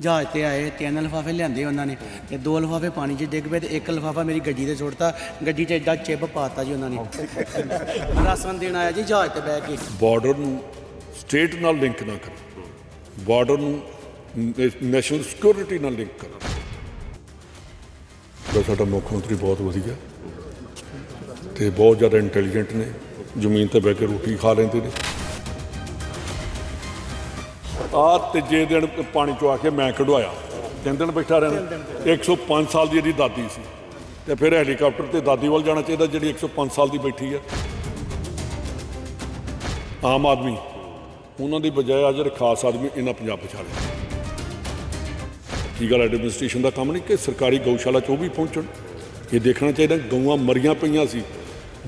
ਜਹਾਜ਼ ਤੇ ਆਏ, ਤਿੰਨ ਲਿਫਾਫੇ ਲਿਆਂਦੇ ਉਹਨਾਂ ਨੇ ਤੇ ਦੋ ਲਿਫਾਫੇ ਪਾਣੀ 'ਚ ਡਿੱਗ ਪਏ ਤੇ ਇੱਕ ਲਿਫਾਫਾ ਮੇਰੀ ਗੱਡੀ ਤੇ ਸੁੱਟਤਾ, ਗੱਡੀ 'ਚ ਐਡਾ ਚਿੱਬ ਪਾਤਾ ਜੀ ਉਹਨਾਂ ਨੇ। ਰਾਸ਼ਨ ਦੇਣ ਆਇਆ ਜੀ ਜਹਾਜ਼ ਤੇ ਬਹਿ ਕੇ। ਬਾਰਡਰ ਨੂੰ ਸਟੇਟ ਨਾਲ ਲਿੰਕ ਨਾ ਕਰੋ। ਬਾਰਡਰ ਨੂੰ, ਨੈਸ਼ਨਲ ਸਿਕਿਉਰਿਟੀ ਨਾਲ ਲਿੰਕ ਕਰੋ। ਤਾਂ ਸਾਡਾ ਮੁੱਖ ਮੰਤਰੀ ਬਹੁਤ ਵਧੀਆ ਤੇ ਬਹੁਤ ਜ਼ਿਆਦਾ ਇੰਟੈਲੀਜੈਂਟ ਨੇ। ਜ਼ਮੀਨ ਤੇ ਬਹਿ ਕੇ ਰੋਟੀ ਖਾ ਲੈਂਦੇ ਨੇ। ਆ ਤੀਜੇ ਦਿਨ ਪਾਣੀ ਚੋਂ ਆ ਕੇ ਮੈਂ ਕਢਵਾਇਆ ਤਿੰਨ ਦਿਨ ਬੈਠਾ ਰਹਿਣਾ। 105 ਸਾਲ ਦੀ ਇਹਦੀ ਦਾਦੀ ਸੀ। ਤੇ ਫਿਰ ਹੈਲੀਕਾਪਟਰ ਤੇ ਦਾਦੀ ਵੱਲ ਜਾਣਾ ਚਾਹੀਦਾ ਜਿਹੜੀ 105 ਸਾਲ ਦੀ ਬੈਠੀ ਹੈ ਆਮ ਆਦਮੀ ਉਹਨਾਂ ਦੀ ਬਜਾਏ ਜਿਹੜੇ ਖਾਸ ਆਦਮੀ ਇਹਨਾਂ ਪੰਜਾਬ ਬਚਾ ਲਿਆ ਕੀ ਗੱਲ ਐਡਮਿਨਿਸਟ੍ਰੇਸ਼ਨ ਦਾ ਕੰਮ ਨਹੀਂ ਕਿ ਸਰਕਾਰੀ ਗਊਸ਼ਾਲਾ 'ਚ ਉਹ ਵੀ ਪਹੁੰਚਣ? ਇਹ ਦੇਖਣਾ ਚਾਹੀਦਾ ਗਊਆਂ ਮਰੀਆਂ ਪਈਆਂ ਸੀ।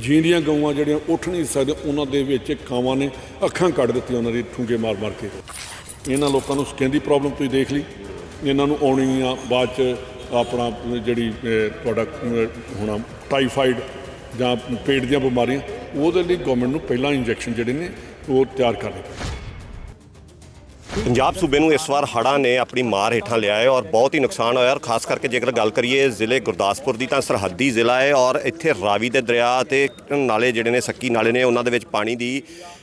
ਜੀਂਦੀਆਂ ਗਊਆਂ ਜਿਹੜੀਆਂ ਉੱਠ ਨਹੀਂ ਸਕਦੀਆਂ ਉਹਨਾਂ ਦੇ ਵਿੱਚ ਕਾਵਾਂ ਨੇ ਅੱਖਾਂ ਕੱਢ ਦਿੱਤੀਆਂ ਉਹਨਾਂ ਦੀ ਠੂੰਗੇ ਮਾਰ ਮਾਰ ਕੇ। ਇਹਨਾਂ ਲੋਕਾਂ ਨੂੰ ਸਕਿਨ ਦੀ ਪ੍ਰੋਬਲਮ ਤੁਸੀਂ ਦੇਖ ਲਈ। ਇਹਨਾਂ ਨੂੰ ਆਉਣੀ ਆ ਬਾਅਦ ਚ ਆਪਣਾ ਜਿਹੜੀ ਤੁਹਾਡਾ ਹੋਣਾ ਟਾਈਫਾਈਡ ਜਾਂ ਪੇਟ ਦੀਆਂ ਬਿਮਾਰੀਆਂ, ਉਹਦੇ ਲਈ ਗਵਰਨਮੈਂਟ ਨੂੰ ਪਹਿਲਾਂ ਇੰਜੈਕਸ਼ਨ ਜਿਹੜੇ ਨੇ, ਉਹ ਤਿਆਰ ਕਰਨੇ ਪੈਣੇ ਪੰਜਾਬ ਸੂਬੇ ਨੂੰ ਇਸ ਵਾਰ ਹੜ੍ਹਾਂ ਨੇ ਆਪਣੀ ਮਾਰ ਹੇਠਾਂ ਲਿਆ ਹੈ ਔਰ ਬਹੁਤ ਹੀ ਨੁਕਸਾਨ ਹੋਇਆ ਔਰ ਖਾਸ ਕਰਕੇ ਜੇਕਰ ਗੱਲ ਕਰੀਏ ਜ਼ਿਲ੍ਹੇ ਗੁਰਦਾਸਪੁਰ ਦੀ ਤਾਂ ਸਰਹੱਦੀ ਜ਼ਿਲ੍ਹਾ ਹੈ ਔਰ ਇੱਥੇ ਰਾਵੀ ਦੇ ਦਰਿਆ ਤੇ ਨਾਲੇ ਜਿਹੜੇ ਨੇ ਸੱਕੀ ਨਾਲੇ ਨੇ ਉਹਨਾਂ ਦੇ ਵਿੱਚ ਪਾਣੀ ਦੀ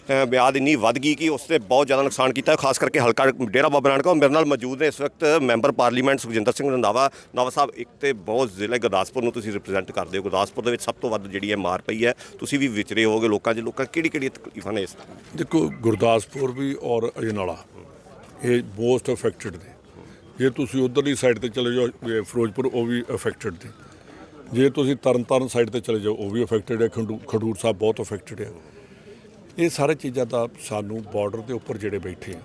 ਅ, ਇੰਨੀ ਵੱਧ ਗਈ ਕਿ ਉਸ ਤੇ ਬਹੁਤ ਜ਼ਿਆਦਾ ਨੁਕਸਾਨ ਕੀਤਾ ਖਾਸ ਕਰਕੇ ਹਲਕਾ ਡੇਰਾ ਬਾਬਾ ਨਾਨਕ ਔਰ ਮੇਰੇ ਨਾਲ ਮੌਜੂਦ ਨੇ ਇਸ ਵਕਤ ਮੈਂਬਰ ਪਾਰਲੀਮੈਂਟ ਸੁਖਜਿੰਦਰ ਸਿੰਘ ਰੰਧਾਵਾ। ਨਵਾਂ ਸਾਹਿਬ ਇੱਕ ਤੇ ਬਹੁਤ ਜ਼ਿਲ੍ਹੇ ਗੁਰਦਾਸਪੁਰ ਨੂੰ ਤੁਸੀਂ ਰਿਪਰੈਜ਼ੈਂਟ ਕਰਦੇ ਹੋ। ਗੁਰਦਾਸਪੁਰ ਦੇ ਵਿੱਚ ਸਭ ਤੋਂ ਵੱਧ ਜਿਹੜੀ ਹੈ ਮਾਰ ਪਈ ਹੈ। ਤੁਸੀਂ ਵੀ ਵਿਚਰੇ ਹੋਗੇ ਲੋਕਾਂ 'ਚ ਲੋਕਾਂ ਕਿਹੜੀ ਕਿਹੜੀ ਤਕਲੀਫਾਂ ਨੇ ਇਸ ਦੇਖੋ ਗੁਰਦਾਸਪੁਰ ਵੀ ਔਰ ਅਜਨਾਲਾ ਇਹ ਮੋਸਟ ਅਫੈਕਟਡ ਨੇ। ਜੇ ਤੁਸੀਂ ਉਧਰਲੀ ਸਾਈਡ ਤੇ ਚਲੇ ਜਾਓ ਫਿਰੋਜ਼ਪੁਰ, ਉਹ ਵੀ ਅਫੈਕਟਡ ਨੇ। ਜੇ ਤੁਸੀਂ ਤਰਨਤਾਰਨ ਸਾਈਡ ਤੇ ਚਲੇ ਜਾਓ, ਉਹ ਵੀ ਅਫੈਕਟਡ ਹੈ। ਖੰਡੂ, ਖਡੂਰ ਸਾਹਿਬ ਬਹੁਤ ਅਫੈਕਟਡ ਹੈ। ਇਹ ਸਾਰੇ ਚੀਜ਼ਾਂ ਦਾ ਸਾਨੂੰ ਬਾਰਡਰ ਦੇ ਉੱਪਰ ਜਿਹੜੇ ਬੈਠੇ ਆ,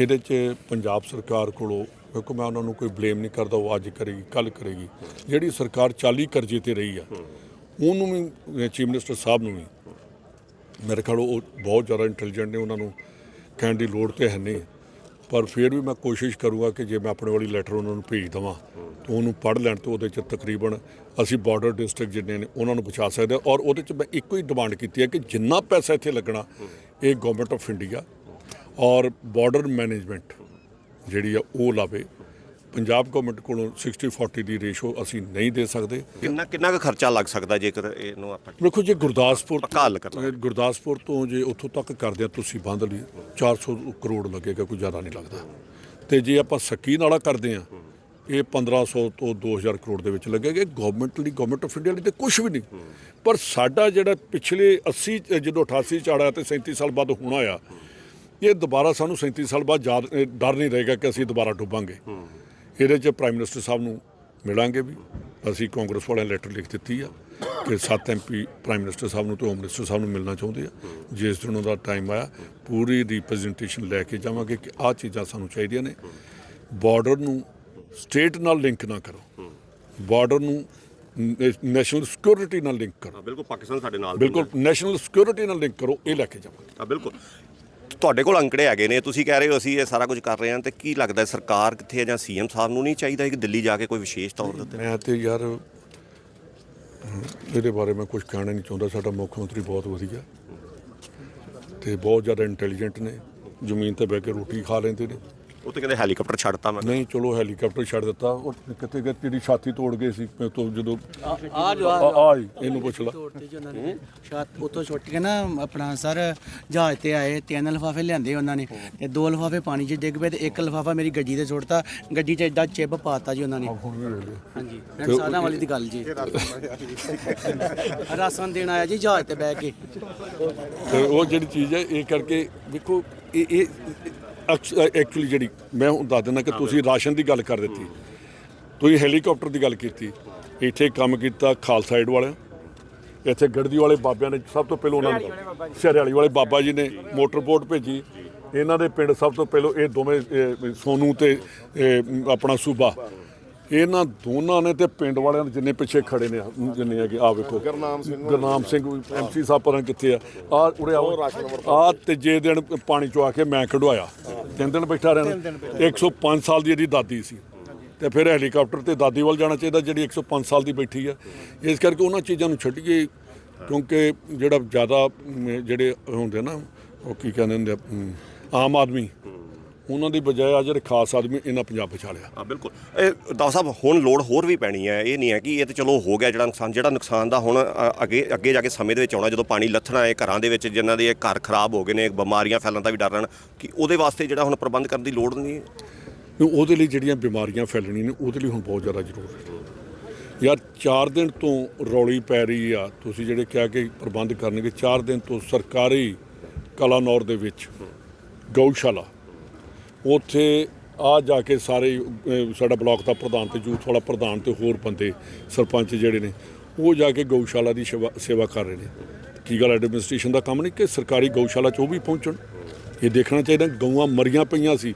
ਇਹਦੇ 'ਚ ਪੰਜਾਬ ਸਰਕਾਰ ਕੋਲੋਂ ਕਿਉਂਕਿ ਮੈਂ ਉਹਨਾਂ ਨੂੰ ਕੋਈ ਬਲੇਮ ਨਹੀਂ ਕਰਦਾ, ਉਹ ਅੱਜ ਕਰੇਗੀ ਕੱਲ ਕਰੇਗੀ। ਜਿਹੜੀ ਸਰਕਾਰ 40 ਕਰਜ਼ੇ ਤੇ ਰਹੀ ਆ, ਉਹਨੂੰ ਵੀ ਚੀਫ ਮਿਨਿਸਟਰ ਸਾਹਿਬ ਨੂੰ ਵੀ, ਮੇਰੇ ਖਿਆਲ ਉਹ ਬਹੁਤ ਜ਼ਿਆਦਾ ਇੰਟੈਲੀਜੈਂਟ ਨੇ, ਉਹਨਾਂ ਨੂੰ ਕਹਿਣ ਦੀ ਲੋੜ ਤੇ ਹੈ ਨਹੀਂ। ਪਰ ਫਿਰ ਵੀ ਮੈਂ ਕੋਸ਼ਿਸ਼ ਕਰੂੰਗਾ ਕਿ ਜੇ ਮੈਂ ਆਪਣੇ ਵਾਲੀ ਲੈਟਰ ਉਹਨਾਂ ਨੂੰ ਭੇਜ ਦਵਾਂ, ਤਾਂ ਉਹਨੂੰ ਪੜ੍ਹ ਲੈਣ ਤੋਂ ਉਹਦੇ ਚ ਤਕਰੀਬਨ ਅਸੀਂ ਬਾਰਡਰ ਡਿਸਟ੍ਰਿਕਟ ਜਿੰਨੇ ਨੇ ਉਹਨਾਂ ਨੂੰ ਬਚਾ ਸਕਦੇ ਹਾਂ। ਔਰ ਉਹਦੇ ਚ ਮੈਂ ਇੱਕੋ ਹੀ ਡਿਮਾਂਡ ਕੀਤੀ ਹੈ ਕਿ ਜਿੰਨਾ ਪੈਸਾ ਇੱਥੇ ਲੱਗਣਾ, ਇਹ ਗਵਰਨਮੈਂਟ ਆਫ ਇੰਡੀਆ ਔਰ ਬਾਰਡਰ ਮੈਨੇਜਮੈਂਟ ਜਿਹੜੀ ਆ ਉਹ ਲਾਵੇ। ਪੰਜਾਬ ਗਵਰਨਮੈਂਟ ਕੋਲੋਂ 60 40 ਦੀ ਰੇਸ਼ੋ ਅਸੀਂ ਨਹੀਂ ਦੇ ਸਕਦੇ। ਕਿੰਨਾ ਕਿੰਨਾ ਕੁ ਖਰਚਾ ਲੱਗ ਸਕਦਾ ਜੇਕਰ ਇਹਨੂੰ ਆਪਾਂ ਵੇਖੋ ਜੇ ਗੁਰਦਾਸਪੁਰ ਪੱਕਾ ਹੱਲ ਕਰਨਾ। ਗੁਰਦਾਸਪੁਰ ਤੋਂ ਜੇ ਉੱਥੋਂ ਤੱਕ ਕਰਦੇ ਆ ਤੁਸੀਂ ਬੰਦ ਲਈ 400 ਕਰੋੜ ਲੱਗੇਗਾ ਕੋਈ ਜ਼ਿਆਦਾ ਨਹੀਂ ਲੱਗਦਾ। ਤੇ ਜੇ ਆਪਾਂ ਸੱਕੀ ਨਾਲਾ ਕਰਦੇ ਆ ਇਹ 1500 ਤੋਂ 2000 ਕਰੋੜ ਦੇ ਵਿੱਚ ਲੱਗੇਗਾ। ਗਵਰਨਮੈਂਟ ਲਈ ਗਵਰਨਮੈਂਟ ਆਫ ਇੰਡੀਆ ਲਈ ਤੇ ਕੁਝ ਵੀ ਨਹੀਂ। ਪਰ ਸਾਡਾ ਜਿਹੜਾ ਪਿਛਲੇ 80 ਚ ਜਦੋਂ 88 ਚ ਆੜਾ ਤੇ 37 ਸਾਲ ਬਾਅਦ ਹੋਣਾ ਆ ਇਹ ਦੁਬਾਰਾ ਸਾਨੂੰ 37 ਸਾਲ ਬਾਅਦ ਡਰ ਨਹੀਂ ਰਹੇਗਾ ਕਿ ਅਸੀਂ ਦੁਬਾਰਾ ਡੁੱਬਾਂਗੇ। ਇਹਦੇ 'ਚ ਪ੍ਰਾਈਮ ਮਿਨਿਸਟਰ ਸਾਹਿਬ ਨੂੰ ਮਿਲਾਂਗੇ ਵੀ। ਅਸੀਂ ਕਾਂਗਰਸ ਵਾਲਿਆਂ ਲੈਟਰ ਲਿਖ ਦਿੱਤੀ ਆ ਕਿ ਸੱਤ ਐਮਪੀ ਪ੍ਰਾਈਮ ਮਿਨਿਸਟਰ ਸਾਹਿਬ ਨੂੰ ਤੇ ਹੋਮ ਮਿਨਿਸਟਰ ਸਾਹਿਬ ਨੂੰ ਮਿਲਣਾ ਚਾਹੁੰਦੇ ਆ। ਜਿਸ ਦਿਨ ਉਹਦਾ ਟਾਈਮ ਆਇਆ ਪੂਰੀ ਰਿਪਰੈਜ਼ੈਂਟੇਸ਼ਨ ਲੈ ਕੇ ਜਾਵਾਂਗੇ ਕਿ ਆਹ ਚੀਜ਼ਾਂ ਸਾਨੂੰ ਚਾਹੀਦੀਆਂ ਨੇ। ਬਾਰਡਰ ਨੂੰ ਸਟੇਟ ਨਾਲ ਲਿੰਕ ਨਾ ਕਰੋ। ਬਾਰਡਰ ਨੂੰ ਨੈਸ਼ਨਲ ਸਿਕਿਉਰਿਟੀ ਨਾਲ ਲਿੰਕ ਕਰੋ। ਬਿਲਕੁਲ ਪਾਕਿਸਤਾਨ ਸਾਡੇ ਨਾਲ ਬਿਲਕੁਲ ਨੈਸ਼ਨਲ ਸਿਕਿਉਰਿਟੀ ਨਾਲ ਲਿੰਕ ਕਰੋ ਇਹ ਲੈ ਕੇ ਜਾਵਾਂਗੇ। ਬਿਲਕੁਲ। ਤੁਹਾਡੇ ਕੋਲ ਅੰਕੜੇ ਹੈਗੇ ਨੇ, ਤੁਸੀਂ ਕਹਿ ਰਹੇ ਹੋ ਅਸੀਂ ਇਹ ਸਾਰਾ ਕੁਝ ਕਰ ਰਹੇ ਹਾਂ, ਤੇ ਕੀ ਲੱਗਦਾ ਸਰਕਾਰ ਕਿੱਥੇ ਹੈ ਜਾਂ ਸੀਐਮ ਸਾਹਿਬ ਨੂੰ ਨਹੀਂ ਚਾਹੀਦਾ ਕਿ ਦਿੱਲੀ ਜਾ ਕੇ ਕੋਈ ਵਿਸ਼ੇਸ਼ ਤੌਰ ਦੇ ਮੈਂ ਤੇ ਯਾਰ ਇਹਦੇ ਬਾਰੇ ਮੈਂ ਕੁਝ ਕਹਿਣਾ ਨਹੀਂ ਚਾਹੁੰਦਾ, ਸਾਡਾ ਮੁੱਖ ਮੰਤਰੀ ਬਹੁਤ ਵਧੀਆ ਤੇ ਬਹੁਤ ਜ਼ਿਆਦਾ ਇੰਟੈਲੀਜੈਂਟ ਨੇ, ਜ਼ਮੀਨ ਤੇ ਬਹਿ ਕੇ ਰੋਟੀ ਖਾ ਲੈਂਦੇ ਨੇ। ਉਹ ਤੇ ਕਹਿੰਦੇ ਹੈਲੀਕਾਪਟਰ ਛੱਡਤਾ ਮੈਂ। ਨਹੀਂ ਚਲੋ ਹੈਲੀਕਾਪਟਰ ਛੱਡ ਦਿੱਤਾ। ਉਹ ਕਿਤੇ ਕਿਤੇ ਤੇਰੀ ਛਾਤੀ ਤੋੜ ਗਏ ਸੀ। ਮੈਂ ਤੋਂ ਜਦੋਂ ਆ ਜੋ ਆ ਇਹਨੂੰ ਪੁੱਛ ਲਾ। ਤੋੜਤੇ ਜੀ ਉਹਨਾਂ ਨੇ। ਛੱਤ ਉੱਤੋਂ ਛੁੱਟ ਕੇ ਨਾ ਆਪਣਾ ਸਰ ਜਹਾਜ਼ ਤੇ ਆਏ। ਤਿੰਨ ਲਿਫਾਫੇ ਲਿਆਂਦੇ ਉਹਨਾਂ ਨੇ ਤੇ ਦੋ ਲਿਫਾਫੇ ਪਾਣੀ 'ਚ ਡਿੱਗ ਪਏ ਤੇ ਇੱਕ ਲਿਫਾਫਾ ਮੇਰੀ ਗੱਡੀ ਤੇ ਸੁੱਟਤਾ। ਗੱਡੀ 'ਚ ਐਡਾ ਚਿੱਬ ਪਾਤਾ ਜੀ ਉਹਨਾਂ ਨੇ। ਹਾਂਜੀ। ਮੈਂ ਸਾਲਾਂ ਵਾਲੀ ਦੀ ਗੱਲ ਜੀ। ਰਾਸ਼ਨ ਦੇਣ ਆਇਆ ਜੀ ਜਹਾਜ਼ ਤੇ ਬਹਿ ਕੇ। ਤੇ ਉਹ ਜਿਹੜੀ ਚੀਜ਼ ਹੈ ਇਹ ਕਰਕੇ ਵੇਖੋ ਇਹ ਇਹ ਐਕਚੁਅਲੀ ਜਿਹੜੀ ਮੈਂ ਹੁਣ ਦੱਸ ਦਿੰਦਾ ਕਿ ਤੁਸੀਂ ਰਾਸ਼ਨ ਦੀ ਗੱਲ ਕਰ ਦਿੱਤੀ। ਤੁਸੀਂ ਹੈਲੀਕਾਪਟਰ ਦੀ ਗੱਲ ਕੀਤੀ। ਇੱਥੇ ਕੰਮ ਕੀਤਾ ਖਾਲਸਾ ਏਡ ਵਾਲਿਆਂ। ਇੱਥੇ ਗੜਦੀ ਵਾਲੇ ਬਾਬਿਆਂ ਨੇ ਸਭ ਤੋਂ ਪਹਿਲਾਂ ਉਹਨਾਂ ਨੂੰ ਸ਼ਰਿਆਲੀ ਵਾਲੇ ਬਾਬਾ ਜੀ ਨੇ ਮੋਟਰ ਬੋਟ ਭੇਜੀ। ਇਹਨਾਂ ਦੇ ਪਿੰਡ ਸਭ ਤੋਂ ਪਹਿਲਾਂ ਇਹ ਦੋਵੇਂ ਸੋਨੂ ਤੇ ਆਪਣਾ ਸੂਬਾ। ਇਹਨਾਂ ਦੋਨਾਂ ਨੇ ਤੇ ਪਿੰਡ ਵਾਲਿਆਂ ਦੇ ਜਿੰਨੇ ਪਿੱਛੇ ਖੜੇ ਨੇ ਜਿੰਨੇ ਹੈਗੇ ਆ ਵੇਖੋ। ਗੁਰਨਾਮ ਸਿੰਘ ਗੁਰਨਾਮ ਸਿੰਘ ਐਮਸੀ ਸਾਹਿਬ ਪਰਾਂ ਕਿੱਥੇ ਆ। ਆ ਉਰੇ ਆਓ। ਆ ਤੀਜੇ ਦਿਨ ਪਾਣੀ ਚੋਂ ਆ ਕੇ ਮੈਂ ਕਢਵਾਇਆ ਤਿੰਨ ਦਿਨ ਬੈਠਾ ਰਹਿਣਾ। 105 ਸਾਲ ਦੀ ਇਹਦੀ ਦਾਦੀ ਸੀ। ਤੇ ਫਿਰ ਹੈਲੀਕਾਪਟਰ ਤੇ ਦਾਦੀ ਵੱਲ ਜਾਣਾ ਚਾਹੀਦਾ ਜਿਹੜੀ 105 ਸਾਲ ਦੀ ਬੈਠੀ ਆ। ਇਸ ਕਰਕੇ ਉਹਨਾਂ ਚੀਜ਼ਾਂ ਨੂੰ ਛੱਡੀਏ ਕਿਉਂਕਿ ਜਿਹੜਾ ਜ਼ਿਆਦਾ ਜਿਹੜੇ ਹੁੰਦੇ ਨਾ ਉਹ ਕੀ ਕਹਿੰਦੇ ਹੁੰਦੇ ਆਮ ਆਦਮੀ ਉਹਨਾਂ ਦੀ ਬਜਾਏ ਆ ਜਿਹੜੇ ਖਾਸ ਆਦਮੀ ਇਹਨਾਂ ਪੰਜਾਬ ਲਿਆ ਹਾਂ ਬਿਲਕੁਲ। ਇਹ ਦਾਵਾ ਸਾਹਿਬ ਹੁਣ ਲੋੜ ਹੋਰ ਵੀ ਪੈਣੀ ਹੈ। ਇਹ ਨਹੀਂ ਹੈ ਕਿ ਇਹ ਤੇ ਚਲੋ ਹੋ ਗਿਆ ਜਿਹੜਾ ਨੁਕਸਾਨ ਜਿਹੜਾ ਨੁਕਸਾਨ ਦਾ ਹੁਣ ਅ, ਅੱਗੇ ਅੱਗੇ ਜਾ ਕੇ ਸਮੇਂ ਦੇ ਵਿੱਚ ਆਉਣਾ ਜਦੋਂ ਪਾਣੀ ਲੱਥਣਾ ਹੈ ਘਰਾਂ ਦੇ ਵਿੱਚ ਜਿਨ੍ਹਾਂ ਦੇ ਘਰ ਖਰਾਬ ਹੋ ਗਏ ਨੇ ਬਿਮਾਰੀਆਂ ਫੈਲਣ ਦਾ ਵੀ ਡਰ ਰਹਿਣ ਕਿ ਉਹਦੇ ਵਾਸਤੇ ਜਿਹੜਾ ਹੁਣ ਪ੍ਰਬੰਧ ਕਰਨ ਦੀ ਲੋੜ ਨਹੀਂ ਹੈ? ਉਹਦੇ ਲਈ ਜਿਹੜੀਆਂ ਬਿਮਾਰੀਆਂ ਫੈਲਣੀਆਂ ਨੇ ਉਹਦੇ ਲਈ ਹੁਣ ਬਹੁਤ ਜ਼ਿਆਦਾ ਜ਼ਰੂਰੀ ਹੈ। ਯਾਰ 4 ਦਿਨ ਤੋਂ ਰੌਲੀ ਪੈ ਰਹੀ ਆ। ਤੁਸੀਂ ਜਿਹੜੇ ਕਿਹਾ ਕਿ ਪ੍ਰਬੰਧ ਕਰਨਗੇ 4 ਦਿਨ ਤੋਂ ਸਰਕਾਰੀ ਕਲਾਨੌਰ ਦੇ ਵਿੱਚ ਗਊਸ਼ਾਲਾ ਉੱਥੇ ਆ ਜਾ ਕੇ ਸਾਰੇ ਸਾਡਾ ਬਲਾਕ ਦਾ ਪ੍ਰਧਾਨ ਤੇ ਯੂਥ ਵਾਲਾ ਪ੍ਰਧਾਨ ਤੇ ਹੋਰ ਬੰਦੇ, ਸਰਪੰਚ ਜਿਹੜੇ ਨੇ, ਉਹ ਜਾ ਕੇ ਗਊਸ਼ਾਲਾ ਦੀ ਸੇਵਾ ਸੇਵਾ ਕਰ ਰਹੇ ਨੇ। ਕੀ ਗੱਲ ਐਡਮਿਨਿਸਟ੍ਰੇਸ਼ਨ ਦਾ ਕੰਮ ਨਹੀਂ ਕਿ ਸਰਕਾਰੀ ਗਊਸ਼ਾਲਾ 'ਚ ਉਹ ਵੀ ਪਹੁੰਚਣ? ਇਹ ਦੇਖਣਾ ਚਾਹੀਦਾ, ਗਊਆਂ ਮਰੀਆਂ ਪਈਆਂ ਸੀ।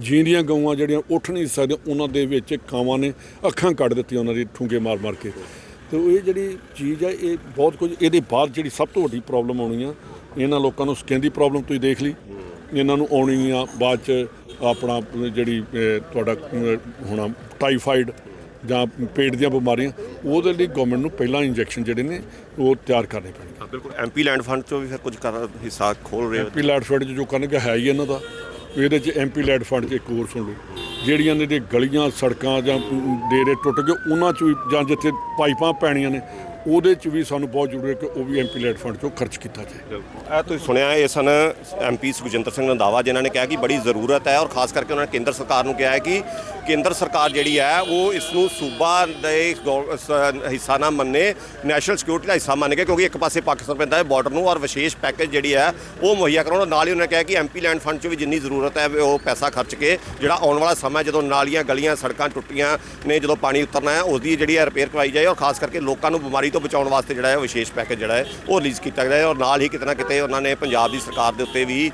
ਜੀਂਦੀਆਂ ਗਊਆਂ ਜਿਹੜੀਆਂ ਉੱਠ ਨਹੀਂ ਸਕਦੀਆਂ ਉਹਨਾਂ ਦੇ ਵਿੱਚ ਕਾਵਾਂ ਨੇ, ਅੱਖਾਂ ਕੱਢ ਦਿੱਤੀਆਂ ਉਹਨਾਂ ਦੀ ਠੂੰਗੇ ਮਾਰ ਮਾਰ ਕੇ। ਤੇ ਇਹ ਜਿਹੜੀ ਚੀਜ਼ ਹੈ, ਇਹ ਬਹੁਤ ਕੁਝ, ਇਹਦੇ ਬਾਅਦ ਜਿਹੜੀ ਸਭ ਤੋਂ ਵੱਡੀ ਪ੍ਰੋਬਲਮ ਆਉਣੀ ਆ, ਇਹਨਾਂ ਲੋਕਾਂ ਨੂੰ ਸਕਿਨ ਦੀ ਪ੍ਰੋਬਲਮ ਤੁਸੀਂ ਦੇਖ ਲਈ। ਇਹਨਾਂ ਨੂੰ ਆਉਣੀ ਆ ਬਾਅਦ ਚ ਆਪਣਾ ਜਿਹੜੀ ਤੁਹਾਡਾ ਹੋਣਾ ਟਾਈਫਾਈਡ ਜਾਂ ਪੇਟ ਦੀਆਂ ਬਿਮਾਰੀਆਂ ਉਹਦੇ ਲਈ ਗਵਰਨਮੈਂਟ ਨੂੰ ਪਹਿਲਾਂ ਇੰਜੈਕਸ਼ਨ ਜਿਹੜੇ ਨੇ ਉਹ ਤਿਆਰ ਕਰਨੇ ਪੈਣਗੇ। ਬਿਲਕੁਲ। ਐਮਪੀ ਲੈਂਡ ਫੰਡ ਚੋਂ ਵੀ ਫਿਰ ਕੁਝ ਕਰ ਹਿੱਸਾ ਖੋਲ ਰਹੇ ਹੋ? ਐਮਪੀ ਲੈਡ ਫੰਡ 'ਚ ਜੋ ਕਰਨਗੇ ਹੈ ਹੀ ਇਹਨਾਂ ਦਾ। ਇਹਦੇ 'ਚ ਐਮਪੀ ਲੈਡ ਫੰਡ 'ਚ ਇੱਕ ਹੋਰ ਸੁਣ ਲਓ। ਜਿਹੜੀਆਂ ਨੇ ਦੇ ਗਲੀਆਂ ਸੜਕਾਂ ਜਾਂ ਡੇਰੇ ਟੁੱਟ ਗਏ ਉਹਨਾਂ 'ਚ ਵੀ ਜਾਂ ਜਿੱਥੇ ਪਾਈਪਾਂ ਪੈਣੀਆਂ ਨੇ ਉਹਦੇ 'ਚ ਵੀ ਸਾਨੂੰ ਬਹੁਤ ਜ਼ਰੂਰੀ ਹੈ ਕਿ ਉਹ ਵੀ ਐਮਪੀ ਲੈਡ ਫੰਡ 'ਚੋਂ ਖਰਚ ਕੀਤਾ ਜਾਏ। ਇਹ ਤੁਸੀਂ ਸੁਣਿਆ, ਇਹ ਸਨ ਐਮਪੀ ਸੁਖਜਿੰਦਰ ਸਿੰਘ ਰੰਧਾਵਾ, ਜਿਨ੍ਹਾਂ ਨੇ ਕਿਹਾ ਕਿ ਬੜੀ ਜ਼ਰੂਰਤ ਹੈ ਔਰ ਖਾਸ ਕਰਕੇ ਉਹਨਾਂ ਨੇ ਕੇਂਦਰ ਸਰਕਾਰ ਨੂੰ ਕਿਹਾ ਹੈ ਕਿ ਕੇਂਦਰ ਸਰਕਾਰ ਜਿਹੜੀ ਹੈ, ਉਹ ਇਸ ਨੂੰ ਸੂਬਾ ਦੇ ਗੌ- ਹਿੱਸਾ ਨਾ ਮੰਨੇ, ਨੈਸ਼ਨਲ ਸਿਕਿਉਰਿਟੀ ਦਾ ਹਿੱਸਾ ਮੰਨ ਕੇ, ਕਿਉਂਕਿ ਇੱਕ ਪਾਸੇ ਪਾਕਿਸਤਾਨ ਪੈਂਦਾ ਹੈ ਬਾਰਡਰ ਨੂੰ ਔਰ ਵਿਸ਼ੇਸ਼ ਪੈਕੇਜ ਜਿਹੜੀ ਹੈ, ਉਹ ਮੁਹੱਈਆ ਕਰਾਉਣ। ਨਾਲ ਹੀ ਉਹਨਾਂ ਨੇ ਕਿਹਾ ਕਿ ਐਮਪੀ ਲੈਂਡ ਫੰਡ 'ਚ ਵੀ ਜਿੰਨੀ ਜ਼ਰੂਰਤ ਹੈ, ਉਹ ਪੈਸਾ ਖਰਚ ਕੇ ਜਿਹੜਾ ਆਉਣ ਵਾਲਾ ਸਮਾਂ ਜਦੋਂ ਨਾਲੀਆਂ, ਗਲੀਆਂ, ਸੜਕਾਂ ਟੁੱਟੀਆਂ ਨੇ, ਜਦੋਂ ਪਾਣੀ ਉਤਰਨਾ ਹੈ ਉਹਦੀ ਜਿਹੜੀ ਹੈ ਰਿਪੇਅਰ ਕਰਵਾਈ ਜਾਏ ਔਰ ਖਾਸ ਕਰਕੇ ਲੋਕਾਂ ਨੂੰ ਬਿਮਾਰੀ ਤੋਂ ਬਚਾਉਣ ਵਾਸਤੇ ਜਿਹੜਾ ਹੈ ਵਿਸ਼ੇਸ਼ ਪੈਕੇਜ ਜਿਹੜਾ ਹੈ, ਉਹ ਰਿਲੀਜ਼ ਕੀਤਾ ਗਿਆ ਹੈ ਔਰ ਨਾਲ ਹੀ ਕਿਤੇ ਨਾ ਕਿਤੇ ਉਹਨਾਂ ਨੇ ਪੰਜਾਬ ਦੀ ਸਰਕਾਰ ਦੇ ਉੱਤੇ ਵੀ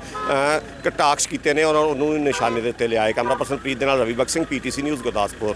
ਕਟਾਕਸ਼ ਕੀਤੇ ਨੇ ਔਰ ਉਹਨੂੰ ਨਿਸ਼ਾਨੇ ਦੇ ਉੱਤੇ ਲਿਆਏ ਕੈਮਰਾ ਪਰਸਨ ਪ੍ਰੀਤ ਦੇ ਨਾਲ ਰਵੀ ਬਖਸ਼ ਸਿੰਘ ਪੀਟੀਸੀ ਨਿਊਜ਼ ਗੁਰਦਾਸਪੁਰ।